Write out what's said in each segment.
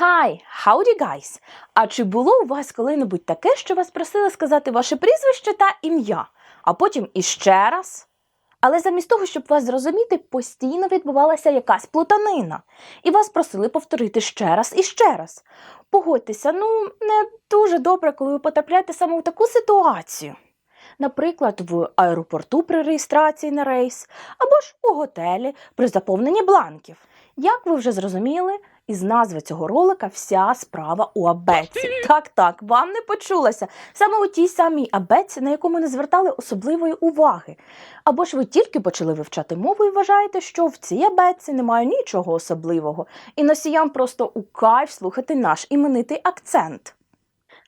Hi, howdy guys! А чи було у вас коли-небудь таке, що вас просили сказати ваше прізвище та ім'я, а потім іще раз? Але замість того, щоб вас зрозуміти, постійно відбувалася якась плутанина, і вас просили повторити ще раз і ще раз. Погодьтеся, ну не дуже добре, коли ви потрапляєте саме в таку ситуацію. Наприклад, в аеропорту при реєстрації на рейс, або ж у готелі при заповненні бланків. Як ви вже зрозуміли, із назви цього ролика вся справа у абетці. Так, так, вам не почулося. Саме у тій самій абетці, на яку ми не звертали особливої уваги. Або ж ви тільки почали вивчати мову і вважаєте, що в цій абетці немає нічого особливого, і носіям просто у кайф слухати наш іменитий акцент.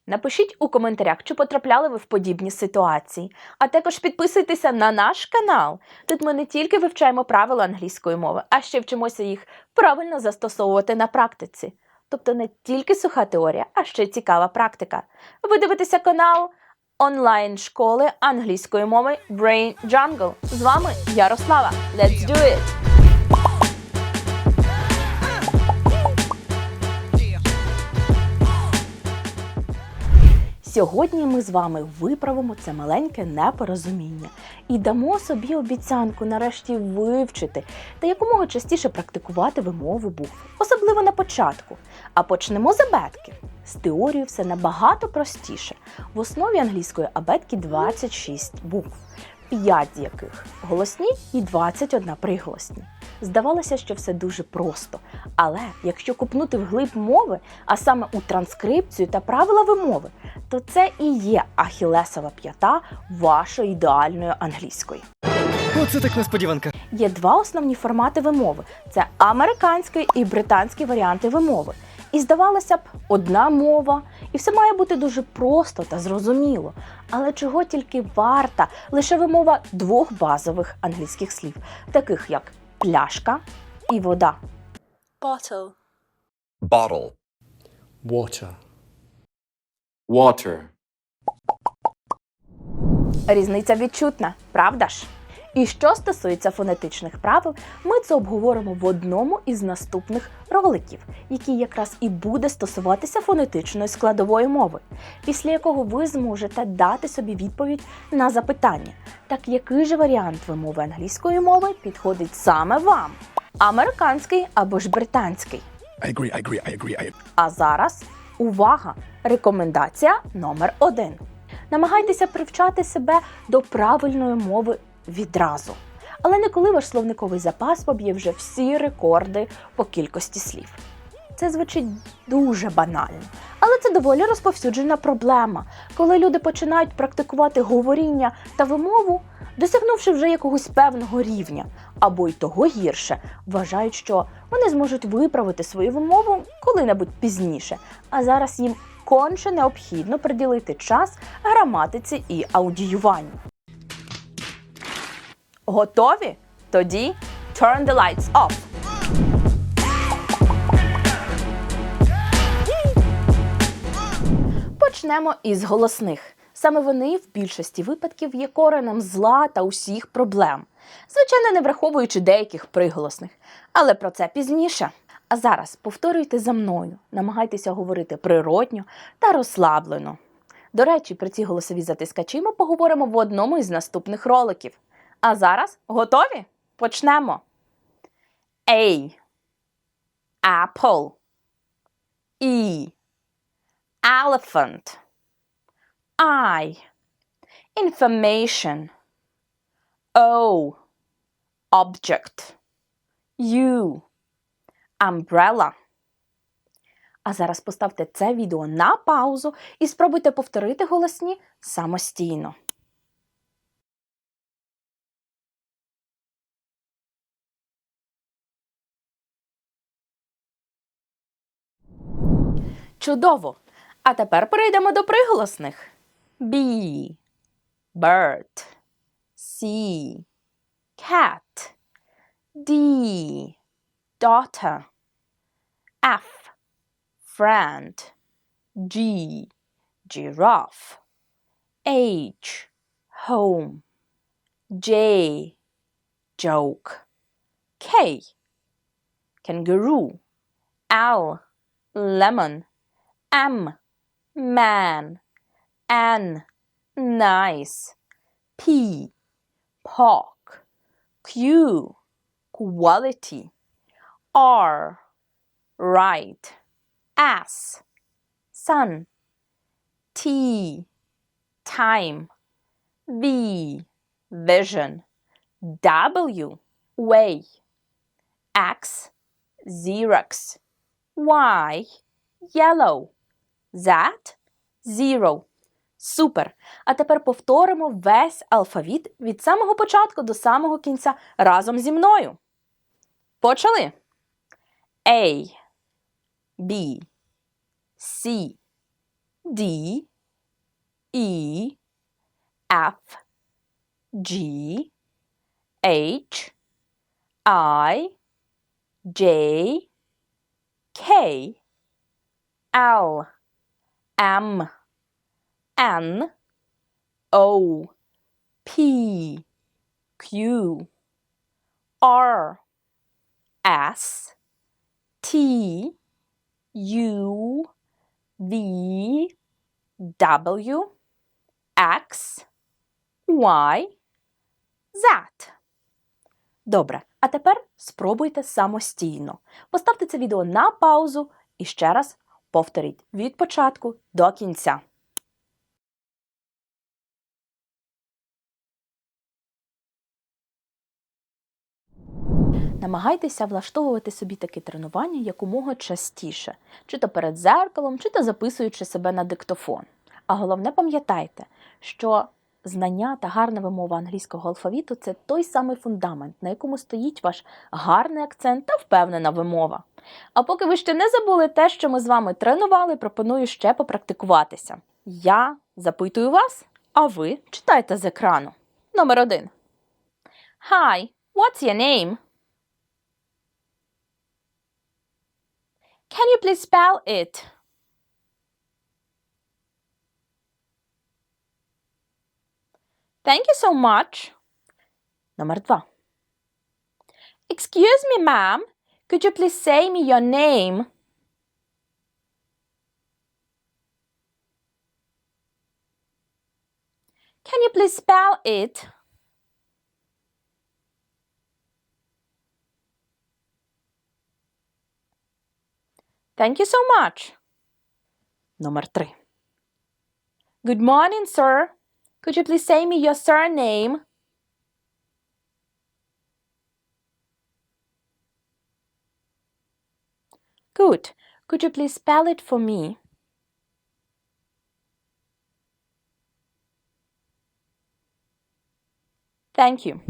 Напишіть у коментарях, чи потрапляли ви в подібні ситуації. А також підписуйтеся на наш канал. Тут ми не тільки вивчаємо правила англійської мови, а ще вчимося їх правильно застосовувати на практиці. Тобто не тільки суха теорія, а ще цікава практика. Ви дивитеся канал онлайн школи англійської мови Brain Jungle. З вами Ярослава. Let's do it! Сьогодні ми з вами виправимо це маленьке непорозуміння і дамо собі обіцянку нарешті вивчити та якомога частіше практикувати вимову букв, особливо на початку. А почнемо з абетки. З теорією все набагато простіше. В основі англійської абетки 26 букв, 5 з яких голосні і 21 приголосні. Здавалося, що все дуже просто. Але якщо купнути вглиб мови, а саме у транскрипцію та правила вимови, то це і є ахілесова п'ята вашої ідеальної англійської. Оце так несподіванка. Є два основні формати вимови: це американський і британський варіанти вимови. І здавалося б, одна мова, і все має бути дуже просто та зрозуміло. Але чого тільки варта лише вимова двох базових англійських слів, таких як пляшка і вода. bottle, bottle, water, water, Різниця відчутна, правда ж? І що стосується фонетичних правил, ми це обговоримо в одному із наступних роликів, який якраз і буде стосуватися фонетичної складової мови, після якого ви зможете дати собі відповідь на запитання, так який же варіант вимови англійської мови підходить саме вам: американський або ж британський. I agree, I agree, I agree, I. А зараз увага! Рекомендація номер один. Намагайтеся привчати себе до правильної мови відразу. Але не коли ваш словниковий запас поб'є вже всі рекорди по кількості слів. Це звучить дуже банально, але це доволі розповсюджена проблема, коли люди починають практикувати говоріння та вимову, досягнувши вже якогось певного рівня, або й того гірше, вважають, що вони зможуть виправити свою вимову коли-небудь пізніше, а зараз їм конче необхідно приділити час граматиці і аудіюванню. Готові? Тоді turn the lights off. Почнемо із голосних. Саме вони в більшості випадків є коренем зла та усіх проблем. Звичайно, не враховуючи деяких приголосних, але про це пізніше. А зараз повторюйте за мною, намагайтеся говорити природньо та розслаблено. До речі, про ці голосові затискачі ми поговоримо в одному із наступних роликів. А зараз готові? Почнемо. A. Apple. E. Elephant. I. Information. O. Object. U. Umbrella. А зараз поставте це відео на паузу і спробуйте повторити голосні самостійно. Чудово! А тепер перейдемо до приголосних. B. Bird. C. Cat. D. Daughter. F. Friend. G. Giraffe. H. Home. J. Joke. K. Kangaroo. L. lemon. M, man. N, nice. P, pork. Q, quality. R, right. S, sun. T, time. V, vision. W, way. X, Xerox. Y, yellow. Z, zero. Супер! А тепер повторимо весь алфавіт від самого початку до самого кінця разом зі мною. Почали. A, B, C, D, E, F, G, H, I, J, K, L, M, N, O, P, Q, R, S, T, U, V, W, X, Y, Z. Добре, а тепер спробуйте самостійно. Поставте це відео на паузу і ще раз повторіть від початку до кінця. Намагайтеся влаштовувати собі такі тренування якомога частіше, чи то перед зеркалом, чи то записуючи себе на диктофон. А головне пам'ятайте, що знання та гарна вимова англійського алфавіту це той самий фундамент, на якому стоїть ваш гарний акцент та впевнена вимова. А поки ви ще не забули те, що ми з вами тренували, пропоную ще попрактикуватися. Я запитую вас, а ви читайте з екрану. Номер один. Hi, what's your name? Can you please spell it? Thank you so much. Номер два. Excuse me, ma'am. Could you please say me your name? Can you please spell it? Thank you so much. Number three. Good morning, sir. Could you please say me your surname? Good. Could you please spell it for me? Thank you.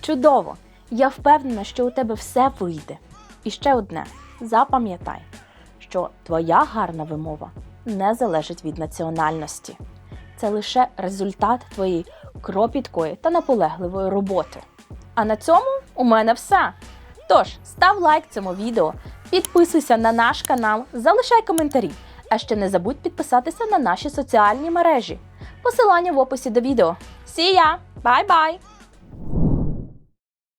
Чудово! Я впевнена, що у тебе все вийде. І ще одне: запам'ятай, що твоя гарна вимова не залежить від національності. Це лише результат твоєї кропіткої та наполегливої роботи. А на цьому у мене все. Тож, став лайк цьому відео, підписуйся на наш канал, залишай коментарі, а ще не забудь підписатися на наші соціальні мережі. Посилання в описі до відео. Ya! Bye-bye!